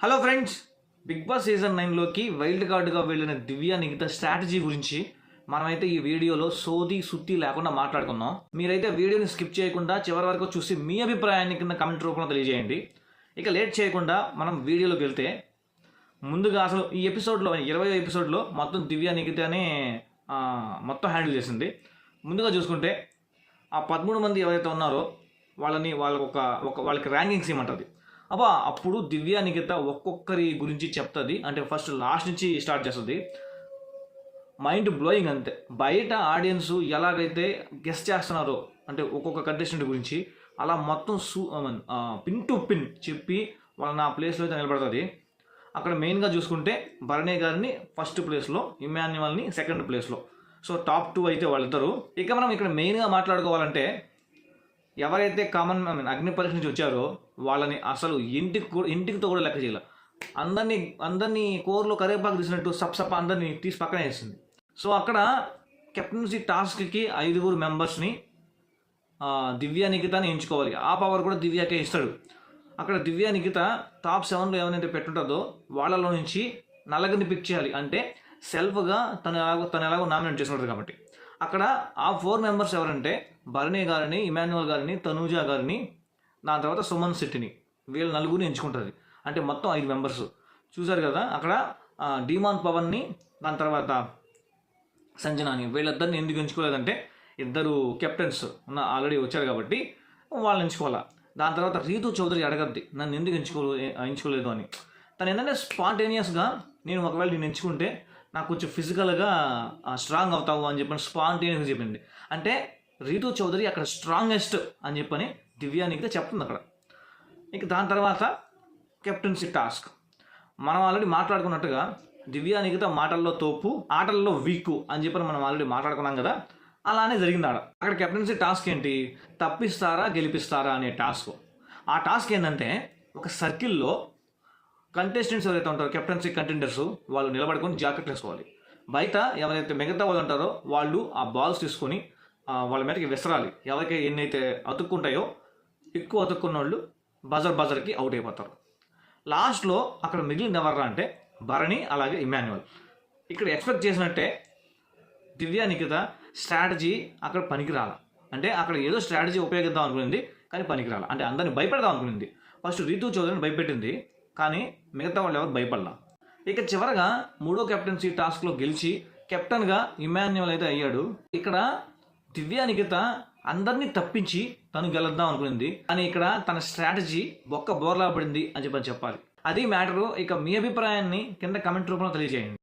Hello friends Bigg Boss season నైన్లోకి wild కార్డుగా వెళ్ళిన దివ్య Nikitha strategy గురించి మనమైతే ఈ వీడియోలో సోది సుత్తి లేకుండా మాట్లాడుకుందాం. మీరైతే వీడియోని స్కిప్ చేయకుండా చివరి వరకు చూసి మీ అభిప్రాయాన్ని కింద కమెంట్ రూపంలో తెలియజేయండి. ఇక లేట్ చేయకుండా మనం వీడియోలోకి వెళ్తే ముందుగా అసలు ఈ ఎపిసోడ్లో ఇరవై ఎపిసోడ్లో మొత్తం దివ్య నిగితనే మొత్తం హ్యాండిల్ చేసింది. ముందుగా చూసుకుంటే ఆ పదమూడు మంది ఎవరైతే ఉన్నారో వాళ్ళని వాళ్ళకు ఒక ఒక వాళ్ళకి ర్యాంకింగ్స్ ఇవ్వమంటుంది అబ్బా అప్పుడు దివ్య నిఖిత ఒక్కొక్కరి గురించి చెప్తుంది. అంటే ఫస్ట్ లాస్ట్ నుంచి స్టార్ట్ చేస్తుంది. మైండ్ బ్లోయింగ్ అంతే. బయట ఆడియన్స్ ఎలాగైతే గెస్ట్ చేస్తున్నారో అంటే ఒక్కొక్క కంటెస్టెంట్ గురించి అలా మొత్తం సూ పిన్ టు పిన్ చెప్పి వాళ్ళ నా ప్లేస్లో అయితే నిలబడుతుంది. అక్కడ మెయిన్గా చూసుకుంటే భరణే గారిని ఫస్ట్ ప్లేస్లో ఇమాన్యువల్ని సెకండ్ ప్లేస్లో సో టాప్ టూ అయితే వాళ్ళిద్దరు. ఇక మనం ఇక్కడ మెయిన్గా మాట్లాడుకోవాలంటే ఎవరైతే కామన్ ఐ మీన్ అగ్ని పరీక్ష నుంచి వచ్చారో వాళ్ళని అసలు ఇంటికి కూడా ఇంటికితో కూడా లెక్క చేయాలి. అందరినీ అందరినీ కోర్లో కరేపాకు తీసినట్టు సప్ సప్ అందరినీ తీసి పక్కన వేసింది. సో అక్కడ కెప్టెన్సీ టాస్క్కి ఐదుగురు మెంబర్స్ని దివ్య నిఖితాని ఎంచుకోవాలి. ఆ పవర్ కూడా దివ్యాకే ఇస్తాడు. అక్కడ దివ్య నిఖిత టాప్ సెవెన్లో ఎవరైతే పెట్టుంటుందో వాళ్ళలో నుంచి నలగని పిక్ చేయాలి. అంటే సెల్ఫ్గా తను ఎలాగో తను ఎలాగో నామినేట్ చేసుకుంటుంది కాబట్టి. అక్కడ ఆ ఫోర్ మెంబర్స్ ఎవరంటే భరణి గారిని ఇమాన్యువల్ గారిని తనూజా గారిని దాని తర్వాత సుమన్ శెట్టిని. వీళ్ళ నలుగురిని ఎంచుకుంటుంది. అంటే మొత్తం ఐదు మెంబర్స్. చూసారు కదా అక్కడ డిమాన్ పవన్ని దాని తర్వాత సంజనాని. వీళ్ళిద్దరిని ఎందుకు ఎంచుకోలేదంటే ఇద్దరు కెప్టెన్స్ ఉన్న ఆల్రెడీ వచ్చారు కాబట్టి వాళ్ళని ఎంచుకోవాలా. దాని తర్వాత రీతు చౌదరి అడగద్ది నన్ను ఎందుకు ఎంచుకో ఎంచుకోలేదు అని. తను ఏంటంటే స్పాంటేనియస్గా నేను ఒకవేళ నేను ఎంచుకుంటే నాకు కొంచెం ఫిజికల్గా స్ట్రాంగ్ అవుతావు అని చెప్పని స్పాంటేనియస్గా చెప్పింది. అంటే రీతు చౌదరి అక్కడ స్ట్రాంగెస్ట్ అని చెప్పని దివ్యానికి చెప్తుంది అక్కడ. ఇక దాని తర్వాత కెప్టెన్సీ టాస్క్ మనం ఆల్రెడీ మాట్లాడుకున్నట్టుగా దివ్యానికిత మాటల్లో తోపు ఆటల్లో వీక్ అని చెప్పి మనం ఆల్రెడీ మాట్లాడుకున్నాం కదా అలానే జరిగింది ఆడ. అక్కడ కెప్టెన్సీ టాస్క్ ఏంటి? తప్పిస్తారా గెలిపిస్తారా అనే టాస్క్ ఆ టాస్క్ ఏంటంటే ఒక సర్కిల్లో కంటెస్టెంట్స్ ఎవరైతే ఉంటారో కెప్టెన్సీ కంటెండర్స్ వాళ్ళు నిలబడుకొని జాకెట్లు వేసుకోవాలి. బయట ఎవరైతే మిగతా వాళ్ళు ఉంటారో వాళ్ళు ఆ బాల్స్ తీసుకొని వాళ్ళ మీదకి విసరాలి. ఎవరికి ఎన్నైతే అతుక్కుంటాయో ఎక్కువ అతుక్కున్న వాళ్ళు బజర్ బజర్కి అవుట్ అయిపోతారు లాస్ట్లో అక్కడ మిగిలిన ఎవర్రా అంటే భరణి అలాగే ఇమాన్యువల్ ఇక్కడ ఎక్స్పెక్ట్ చేసినట్టే దివ్య నిఖిత స్ట్రాటజీ అక్కడ పనికిరాల. అంటే అక్కడ ఏదో స్ట్రాటజీ ఉపయోగిద్దాం అనుకునింది కానీ పనికిరాల. అంటే అందరిని భయపెడదాం అనుకునింది. ఫస్ట్ రీతు చౌదరిని భయపెట్టింది కానీ మిగతా వాళ్ళు ఎవరు భయపడలా. ఇక చివరగా మూడో కెప్టెన్సీ టాస్క్లో గెలిచి కెప్టెన్గా ఇమాన్యువల్ అయితే అయ్యాడు. ఇక్కడ దివ్య నిఖిత అందరినీ తప్పించి తను గెలుద్దాం అనుకునింది. కానీ ఇక్కడ తన స్ట్రాటజీ బొక్క బోర్లా పడింది అని చెప్పని చెప్పాలి. అది మ్యాటరు ఇక మీ అభిప్రాయాన్ని కింద కమెంట్ రూపంలో తెలియజేయండి.